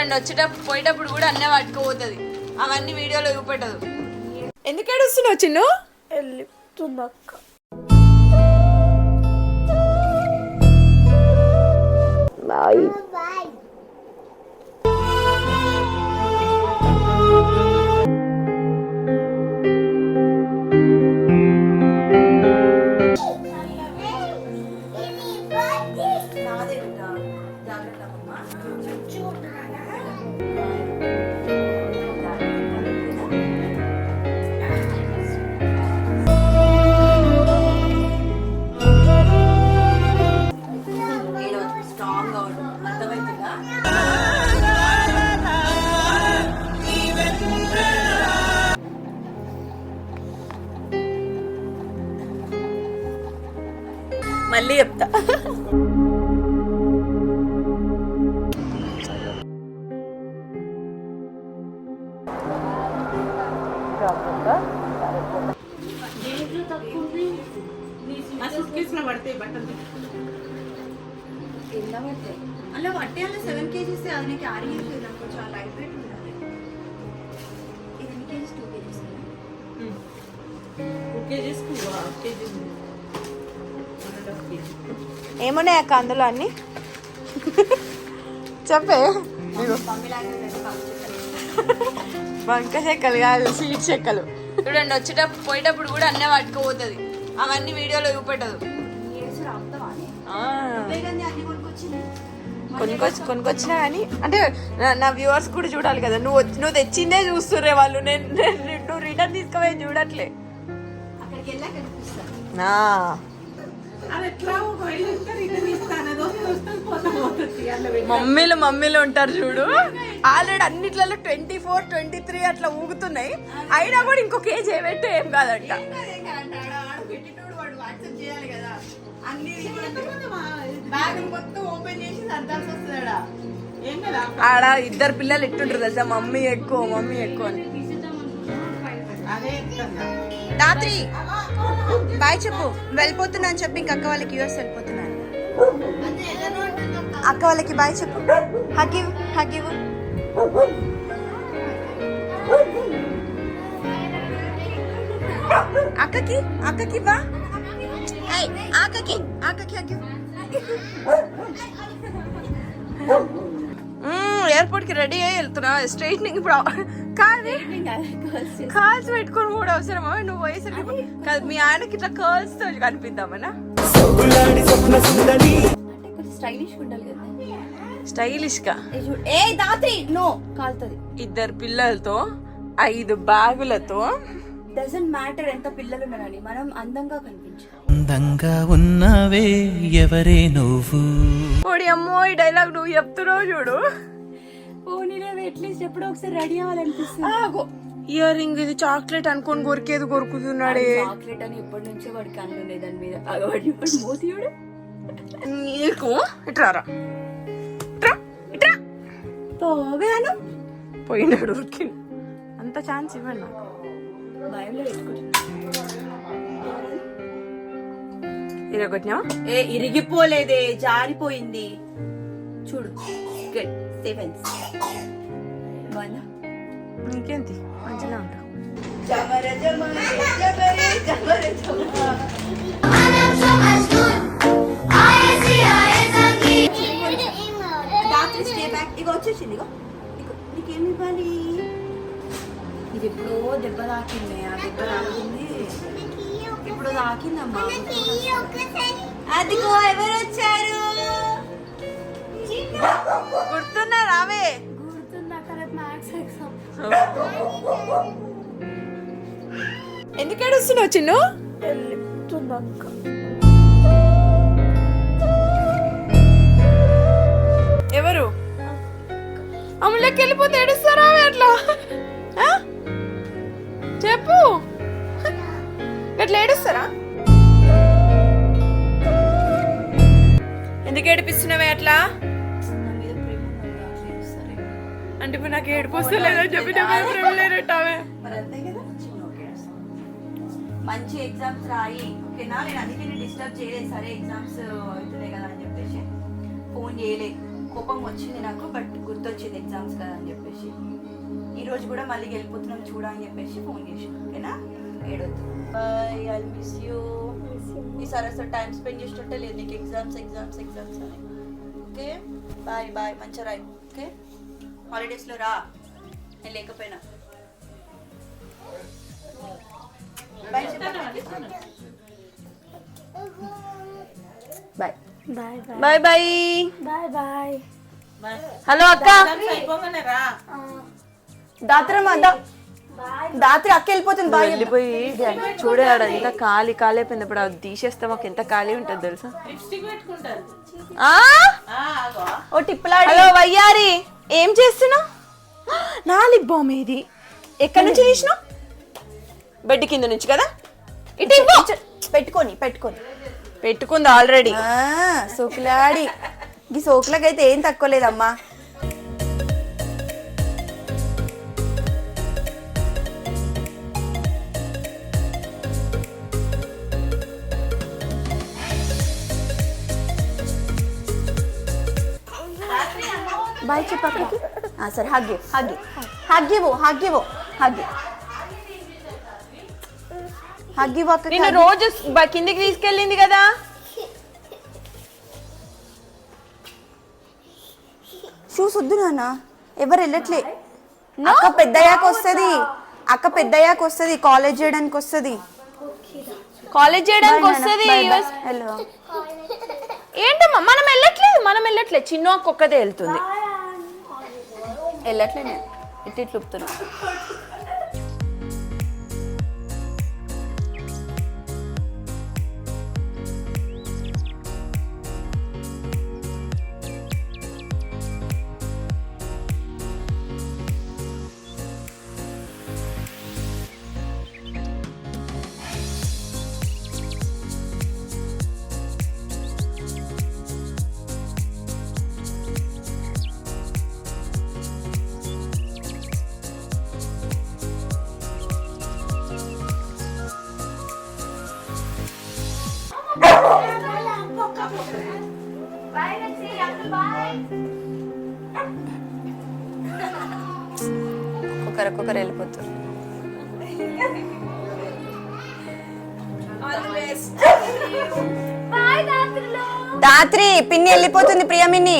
చూడండి వచ్చేటప్పుడు పోయేటప్పుడు కూడా అన్నీ పట్టుకుపోతుంది అవన్నీ వీడియోలో చూపెట్టదు. ఎందుకు ఏడుస్తున్నావు చిన్ను? వెళ్ళిపోతుందక్క బాయ్ ఆరు కేజీస్ నాకు కొంచెం లైట్ వెయిట్ ఉండాలి ఇది ఎన్ని కేజీస్ టూ కేజీస్ ఏమున్నాయి అక్క అందులో అన్ని? చెప్పే. బంక చెక్కలు కాదు సీట్ చెక్కలు. చూడండి వచ్చేటప్పుడు పోయేటప్పుడు కూడా అన్నీ పట్టుకుపోతుంది అవన్నీ వీడియోలో చూపెట్టదు. ఆ. కొనుక్కొచ్చి కొనుక్కొచ్చినా కానీ అంటే నా- వ్యూవర్స్ కూడా చూడాలి కదా. నువ్వు వచ్చి- నువ్వు తెచ్చిందే చూస్తుర్రే వాళ్ళు. నేను నేను- నువ్వు రిటర్న్ తీసుకుపోయి చూడట్లే. మమ్మీలు మమ్మీలు ఉంటారు చూడు. ఆల్రెడీ అన్నిట్లలో ట్వంటీ ఫోర్ ట్వంటీ త్రీ అట్లా ఊగుతున్నాయి. అయినా కూడా ఇంకో కేజీ ఏమంటే ఏం కాదంట. బ్యాగ్ మొత్తం ఓపెన్ చేసి ఆడ ఇద్దరు పిల్లలు ఎట్టుంటారు తెలుసా? మమ్మీ ఎక్కువ మమ్మీ ఎక్కువ అని. రాత్రి బాయ్ చెప్పు. వెళ్ళిపోతున్నా అని చెప్పి ఇంక అక్క వాళ్ళకి యూఎస్ వెళ్ళిపోతున్నాను. అక్క వాళ్ళకి బాయ్ చెప్పు. హగివ్ హగివ్ అక్కకి అక్కకి బా అక్కకి అక్కకి హగివ్ ఎయిర్పోర్ట్కి రెడీ అయ్యి వెళ్తున్నా. స్ట్రైట్నింగ్ ఇప్పుడు కాదు. కర్ల్స్ పెట్టుకొని కూడా అవసరమా? నువ్వు పోయేసరికి కాదు మీ ఆయనకి ఇట్లా కర్ల్స్తో కనిపిద్దామనా? స్టైలిష్ ఉండాలి కదా. స్టైలిష్గా? ఏ చూడు. ఏ దాత్రి నో కాలుతుంది. ఇద్దరు పిల్లలతో ఐదు బ్యాగులతో. డజంట్ మ్యాటర్ ఎంత పిల్లలు ఉన్నారని మనం అందంగా కనిపించాలి. అందంగా ఉన్నావే ఎవరే నువ్వు? ఓడి అమ్మో ఈ డైలాగ్ నువ్వు చెప్తున్నావు చూడు. పోనీలే అట్లీస్ట్ ఎప్పుడో ఒకసారి రెడీ అవ్వాలనిపిస్తుంది. ఇయర్ రింగ్ ఇది చాక్లెట్ అనుకొని కొరికేది కొరుకుతున్నాడే చాక్లెట్ అని ఎప్పటి నుంచో వాడికి కన్ను ఉన్నాయి దాని మీద. వాడు మోతియుడు నీకు? ఇట్రారా ఇట్రా ఇట్రా పోగాను. పోయినాడు అంత ఛాన్స్ ఇవ్వండి నాకు. భయంలో పెట్టుకుంటున్నా. ఇరగొట్టినావా ఏ ఇరిగిపోలేదే జారిపోయింది. చూడు గుడ్ సెవెన్స్ బాగుందా నీకేంటి మంచిగా ఉంటావు జమర జమర జమరే జమర జమర రాత్రి స్టే బ్యాక్ ఇక వచ్చేసింది నీకేమి ఇవ్వాలి? ఇది ఎప్పుడో దెబ్బ తాకింది ఆ దెబ్బ తాకింది. ఇప్పుడు తాకిందమ్మా. అదిగో ఎవరు వచ్చారు గుర్తున్నా రావే గుర్తుందా? కదా మ్యాథ్స్ ఎగ్జామ్. ఎందుకు ఏడుస్తున్నావు చిన్ను? ఎవరు? అమ్మలోకి వెళ్ళిపోతే ఏడుస్తారా అట్లా? చెప్పు. అట్లా ఏడుస్తారా ఎందుకు ఏడిపిస్తున్నావే అట్లా? అంటే ఇప్పుడు నాకు ఏడుపు వస్తలేదని చెప్పి నా మీద ప్రేమ లేనట్టావే. మరి అంతే కదా చిన్న ఓకే మంచి ఎగ్జామ్స్ రాయి ఓకేనా? నేను అందుకే నేను డిస్టర్బ్ చేయలేదు. సరే ఎగ్జామ్స్ అవుతున్నాయి కదా అని చెప్పేసి ఫోన్ చేయలే. కోపం వచ్చింది నాకు బట్ గుర్తొచ్చింది ఎగ్జామ్స్ కదా అని చెప్పేసి. ఈ రోజు కూడా మళ్ళీ వెళ్ళిపోతున్నాం చూడ అని చెప్పేసి ఫోన్ చేసిన ఓకేనా? ఏడొద్దు బాయ్ ఐ మిస్ యూ ఈసారి అసలు టైం స్పెండ్ చేస్తుంటే లేదు నీకు. ఎగ్జామ్స్ ఎగ్జామ్స్ ఎగ్జామ్స్ అని. ఓకే బాయ్ బాయ్ మంచిగా రాయి. ఓకే హాలిడేస్లో రా. నేను లేకపోయినా. Bye bye bye bye bye bye bye hello అక్క. దాత్రమ్మా దా దాత్రి అక్క వెళ్ళిపోతుంది బాయ్ వెళ్ళిపోయి చూడాడు ఎంత ఖాళీ ఖాళీ అయిపోయింది ఇప్పుడు అది తీసేస్తే మాకు ఎంత ఖాళీ ఉంటుంది తెలుసా? ఆ? ఓ టిప్పులాడి. హలో వయ్యారి ఏం చేస్తున్నావు? నా లిప్ బామ్ ఇది ఎక్కడి నుంచి తీసినావు? బెడ్ కింద నుంచి కదా? ఇటు. పెట్టుకొని పెట్టుకొని. పెట్టుకుంది ఆల్రెడీ. ఆ, సోకులాడి. ఈ సోకులకైతే ఏం తక్కువ లేదమ్మా. బాయ్ చెప్పక్కకి సరే హగ్గి హగ్గి హగ్గివు హగ్గివు హగ్గి హగ్గివు అక్క నిన్ను రోజు కిందికి తీసుకెళ్ళింది కదా? షూస్ వద్దు నాన్న. ఎవరు వెళ్ళట్లే. అక్క పెద్దయ్యాక వస్తుంది. అక్క పెద్దయ్యాక వస్తుంది. కాలేజ్ చేయడానికి వస్తుంది. కాలేజ్ చేయడానికి వస్తుంది. హలో ఏంటమ్మా? మనం వెళ్ళట్లేదు. మనం వెళ్ళట్లేదు. చిన్న అక్క ఒక్కదే వెళ్తుంది వెళ్ళట్లే నేను ఇట్టి ఇట్లు ఒక్కొక్కరు వెళ్ళిపోతారు. రాత్రి పిన్ని వెళ్ళిపోతుంది ప్రియమిని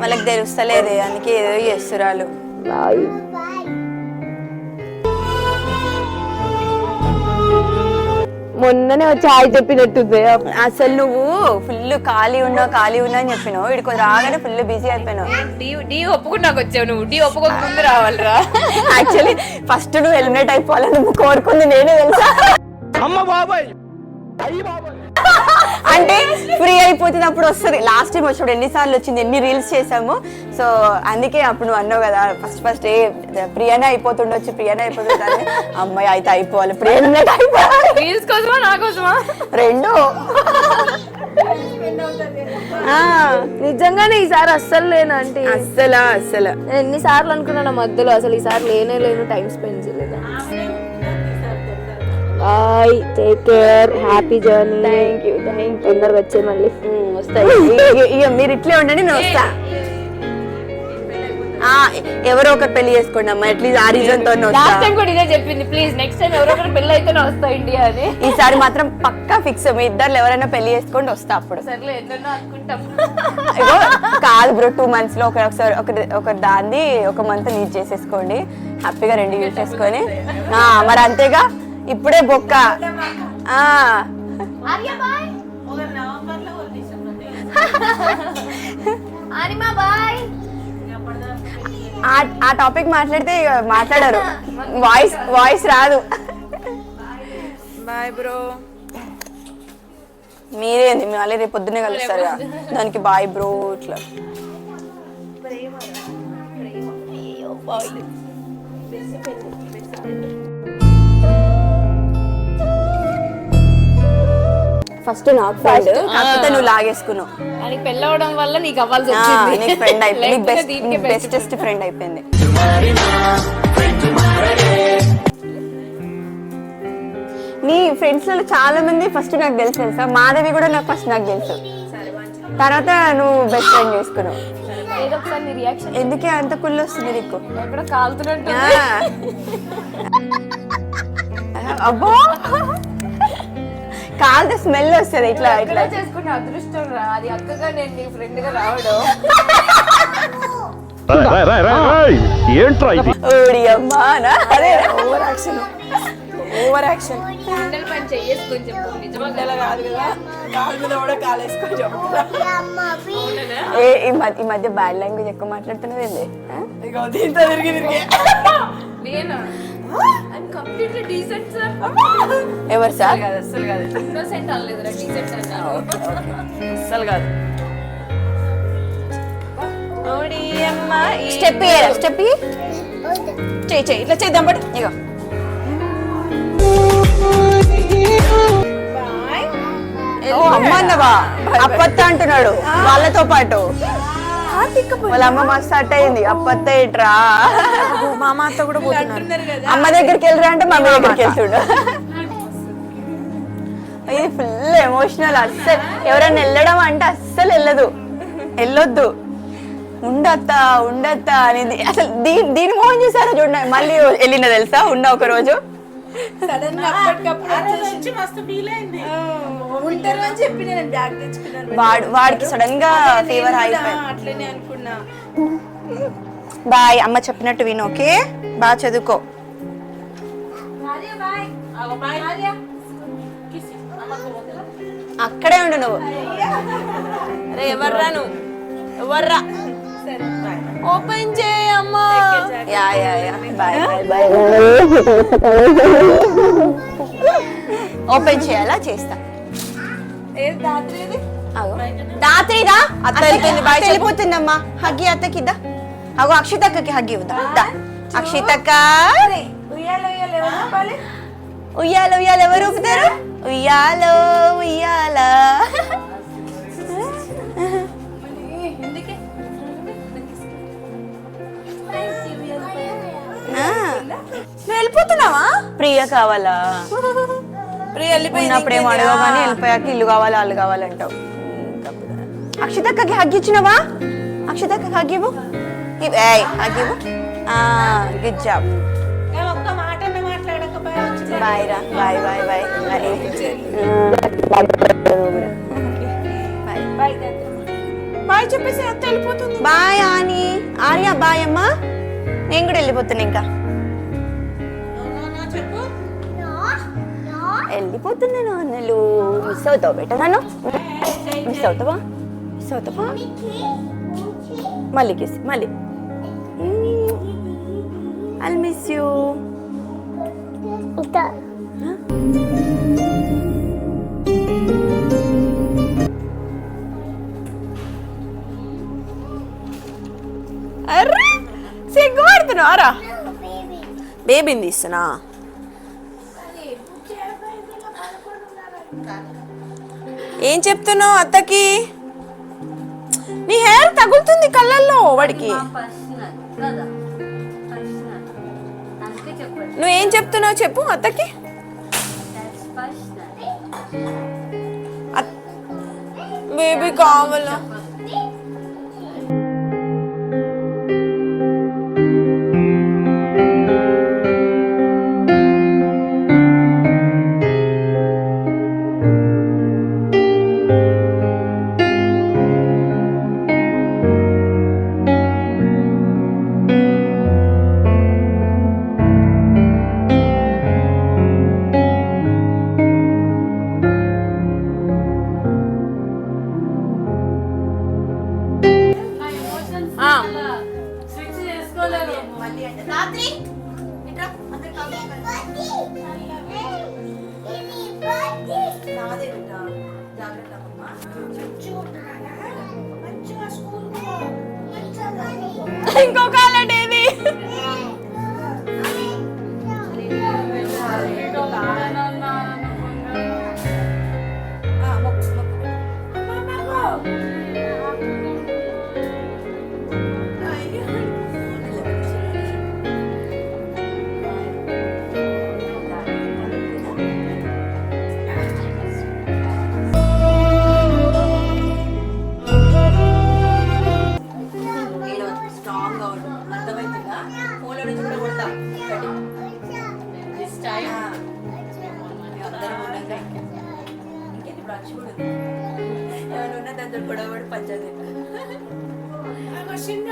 వాళ్ళకి తెలుస్తలేదే అందుకే ఏదో చేస్తురాలు మొన్ననే వచ్చి హాయ్ చెప్పినట్టుంది. అసలు నువ్వు ఫుల్ ఖాళీ ఉన్నావు ఖాళీ ఉన్నా అని చెప్పినావు. ఇక్కడికి రాగానే ఫుల్ బిజీ అయిపోయినావు. డి డి ఒప్పుకున్నాకు వచ్చావు నువ్వు. డి ఒప్పుకోక ముందు రావాలిరా. యాక్చువల్లీ ఫస్ట్ నువ్వు హెల్మెట్ అయిపోవాలని నువ్వు కోరుకుంది నేనే తెలుసా? అంటే ఫ్రీ అయిపోతుంది అప్పుడు వస్తుంది. లాస్ట్ టైం వచ్చినప్పుడు ఎన్నిసార్లు వచ్చింది ఎన్ని రీల్స్ చేసాము సో అందుకే అప్పుడు నువ్వు అన్నావు కదా ఫస్ట్ ఫస్ట్ ఏ ప్రియానే అయిపోతుండొచ్చు ప్రియానే అయిపోతుంది అమ్మాయి అయితే అయిపోవాలి ప్రియానే అయిపోవాలి. రీల్స్ కోసమా నా కోసమా? రెండు. ఆ, నిజంగానే ఈసారి అస్సలు లేను అంటే అస్సలు అస్సలు. నేను ఎన్నిసార్లు అనుకున్నాను మధ్యలో అసలు ఈసారి లేనే లేను టైం స్పెండ్ చేయలేదు? Bye take care happy journey thank you thank you తొందరగా వచ్చే మళ్ళీ. వస్తాయి. మీరు ఇట్లే ఉండండి నేను వస్తా. ఆ, ఎవరో ఒకరు పెళ్ళి చేసుకోండి అమ్మా. అట్లీస్ట్ ఆ రీజన్తో లాస్ట్ టైం కూడా ఇదే చెప్పింది. ప్లీజ్ నెక్స్ట్ టైం ఎవరో ఒకరు పెళ్ళి అయితేనే వస్తా ఇండియా అని. ఈసారి మాత్రం పక్కా ఫిక్స్ మీ ఇద్దరు ఎవరైనా పెళ్ళి చేసుకోండి వస్తా అప్పుడు. సర్లే ఎన్నెన్నో అనుకుంటాం. కాదు బ్రో టూ మంత్స్లో ఒక ఒకసారి ఒక దాన్ని ఒక మంత్ నీట్ చేసేసుకోండి. హ్యాపీగా రెండు యూజ్ చేసుకొని. మరి అంతేగా? ఇప్పుడే బొక్క. ఆ. అనిమా బాయ్ ఆ- ఆ టాపిక్ మాట్లాడితే ఇక మాట్లాడరు. వాయిస్ వాయిస్ రాదు. Bye bro. మీరేంది మీ మళ్ళీ రేపు పొద్దున్నే కలుస్తారు కదా. దానికి బాయ్ బ్రో ఇట్లా. ఫస్ట్ నాకు ఫ్రెండ్ కాకపోతే నువ్వు లాగేసుకున్నావు. అని పెళ్ళవడం వల్ల నీకు అవ్వాల్సి వచ్చింది. నీకు ఫ్రెండ్ అయిపోయింది బెస్ట్. బెస్టెస్ట్ ఫ్రెండ్ అయిపోయింది. నీ ఫ్రెండ్స్లో చాలా మంది ఫస్ట్ నాకు తెలుసు తెలుసా? మాధవి కూడా నాకు ఫస్ట్ నాకు తెలుసు. తర్వాత నువ్వు బెస్ట్ ఫ్రెండ్ చేసుకున్నావు. ఎందుకే అంత కుళ్ళు వస్తుంది నీకు? కాలుతున్నట్టు. అబ్బో! కాలితే స్మెల్ వస్తుంది ఇట్లా ఇట్లా. చేసుకున్న అదృష్టం రా అది అక్కగా నేను నీ ఫ్రెండ్గా రావడం. ఏంట్రా ఇది? ఓడి అమ్మా నా. అదే over action. Over action. Handle పని చెయ్యేసుకొని చెప్పు నిజంగా కాదు కదా? కాలు మీద కూడా కాలేసుకొని చెప్తున్నా ఏ ఈ మధ్య ఈ మధ్య బ్యాడ్ లాంగ్వేజ్ ఎక్కువ? ఇగో దీంతో తిరిగి తిరిగి. నేనా? ఐమ్ కంప్లీట్లీ డీసెంట్ సార్ ఎవరు సార్? కాదు అస్సలు కాదు. ఇన్నోసెంట్ అనలేదు రా డీసెంట్ అన్నాను అస్సలు కాదు. ఓడి అమ్మ స్టెప్ స్టెప్ చేయి చేయి ఇట్లా చేద్దాం పట్టు ఇగో. ఓ అమ్మ అన్నవా? అప్పత్త అంటున్నాడు వాళ్ళతో పాటు. వాళ్ళ అమ్మ మస్తు అట్ట అయింది అప్పత్త ఇట్రా మా అమ్మ కూడా పోతున్నారు. అమ్మ దగ్గరికి వెళ్ళరా అంటే మమ్మీ దగ్గరికి వెళ్తుండు. ఇది ఫుల్ ఎమోషనల్ అస్సలు. ఎవరైనా వెళ్ళడం అంటే అస్సలు వెళ్ళదు. వెళ్ళొద్దు. ఉండత్త ఉండత్త అనేది అసలు దీని దీని మోహన్ చేశారో చూడండి. మళ్ళీ వెళ్ళిన తెలుసా? ఉన్న ఒక రోజు. సడన్గా అప్పటికప్పుడు వచ్చి మస్తు ఫీల్ అయింది. ఉంటారు అని చెప్పి నేను బ్యాగ్ తెచ్చుకున్నాను. వాడు వాడికి సడన్గా ఫీవర్ అయిపోయింది అట్లనే అనుకున్నా. బాయ్ అమ్మ చెప్పినట్టు విను ఓకే? బాగా చదువుకో. అక్కడే ఉండు నువ్వు. ఎవర్రా నువ్వు? ఎవర్రా? ఓపెన్ చేయమ్మా ya ya ya bye bye open చేయాలా చేస్తా? రాత్రిదా అత్త. వెళ్ళిపోతుందమ్మా. హగ్గి అత్తకి ఇద్దా? అగో అక్షితక్కకి హగ్గి ఇద్దా దా. అక్షితక్క. ఉయ్యాలో ఉయ్యాలో ఎవరు చెప్పాలి ఉయ్యాల ఉయ్యాల ఎవరు ఊపుతారు? ఉయ్యాలో ఉయ్యాల. వెళ్ళిపోతున్నావా? ప్రియ కావాలా? ప్రియ వెళ్ళిపోయింది ఉన్నప్పుడు ఏం అడగవు కానీ వెళ్ళిపోయాక ఇల్లు కావాలి వాళ్ళు కావాలంటావు అక్షితక్కకి హగ్గి ఇచ్చినవా? అక్షితక్కకి హగ్గి ఇవ్వు. హగ్గి ఇవ్వు. గుడ్ జాబ్ బాయ్ రా. Bye bye bye bye bye చెప్పేసి అత్త వెళ్ళిపోతుంది. బాయ్ ఆని ఆర్య బాయ్ అమ్మా. నేను కూడా వెళ్ళిపోతున్నా ఇంకా. వెళ్ళిపోతున్నాను అన్నలు మిస్ అవుతావు బెట నన్ను. మిస్ అవుతావా మిస్ అవుతావా మళ్ళీ కిస్ మళ్ళీ. ఐ మిస్ యూ అర్రే సిగ్గుపడుతున్నారా బేబీని తీస్తున్నా. ఏం చెప్తున్నావు అత్తకి? నీ హెయిర్ తగులుతుంది కళ్ళల్లో వాడికి. నువ్వేం చెప్తున్నావు చెప్పు అత్తకి. బేబీ కావాలా? ఇంకొక అలాంటి ఏది స్ట్రాంగ్ అవ్వడం అర్థమవుతుందా ఫోన్లో నుంచి కూడా కొడతాం దిస్ టైం అందరం ఉన్నాక ఇంకెన్ని బ్రాంచ్ కూడా ఎవరు ఉన్న దగ్గర కూడా పడి పంచాయతీ చిన్న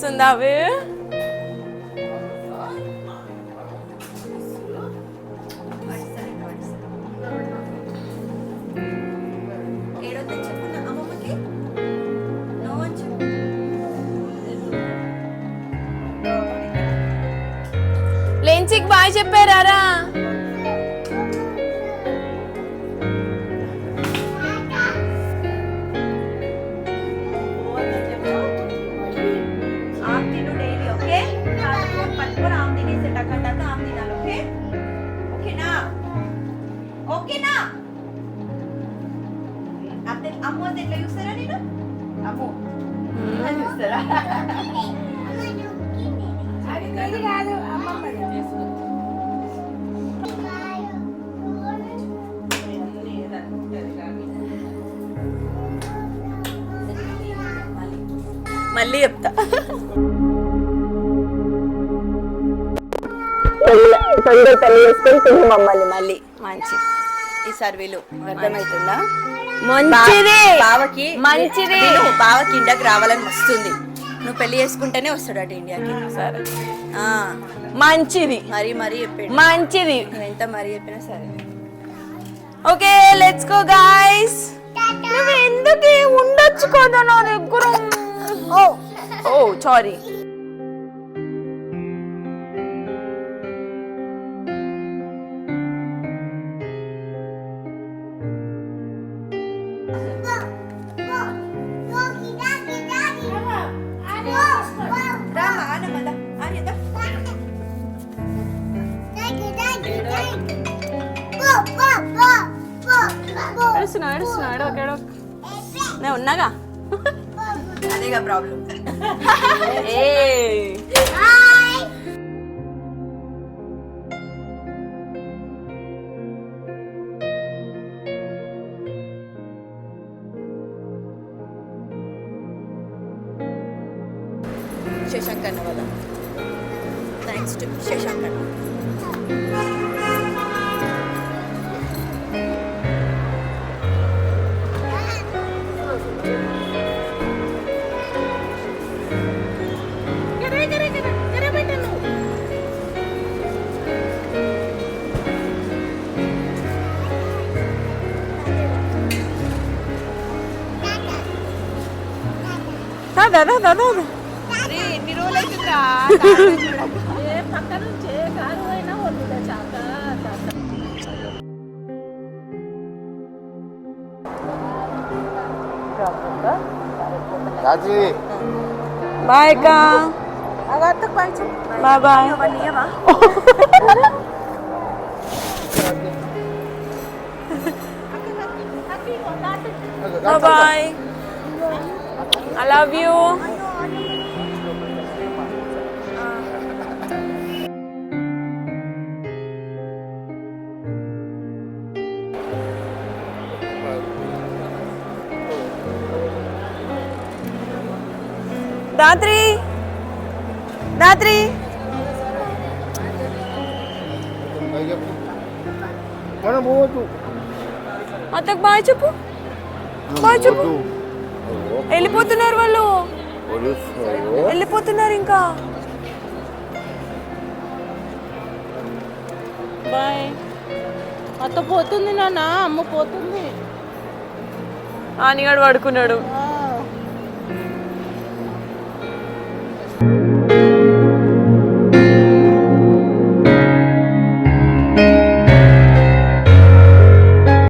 ఏడుస్తుందా అవి తొందర పెళ్ళి చేసుకొని తిని మమ్మల్ని మళ్ళీ. మంచి. ఈ సర్వీలు అర్థమవుతుందా మంచిది. బావకి మంచిది. బావకి ఇండియాకి రావాలని వస్తుంది. నువ్వు పెళ్ళి చేసుకుంటేనే వస్తాడట ఇండియాకి. సరే. మంచిది. మరీ మరీ చెప్పాడు. మంచిది. ఎంత మరీ చెప్పినా సరే. ఓకే లెట్స్ గో గైస్ నువ్వు ఎందుకు ఉండొచ్చు కదా నా దగ్గర? ఓ ఓ సారీ రా మా ఆనమల ఆనేదా ఏడుస్తున్నా ఏడుస్తున్నా ఏడవకు ఏడవకు నేను ఉన్నాగా అదేగా ప్రాబ్లం ఏయ్ శశాంక్ అన్న వల్ల థ్యాంక్స్ టు శశాంక్ అన్న అవుతుందిరా బాయ్ అక్క bye bye bye bye I love you Dhatri! Dhatri! మనం పోవద్దు అత్తకు బాయ్ చెప్పు. బాయ్ చెప్పు. వెళ్ళిపోతున్నారు వాళ్ళు. వెళ్ళిపోతున్నారు ఇంకా. బాయ్. అత్త పోతుంది నాన్న అమ్మ పోతుంది. ఆనిగాడు పడుకున్నాడు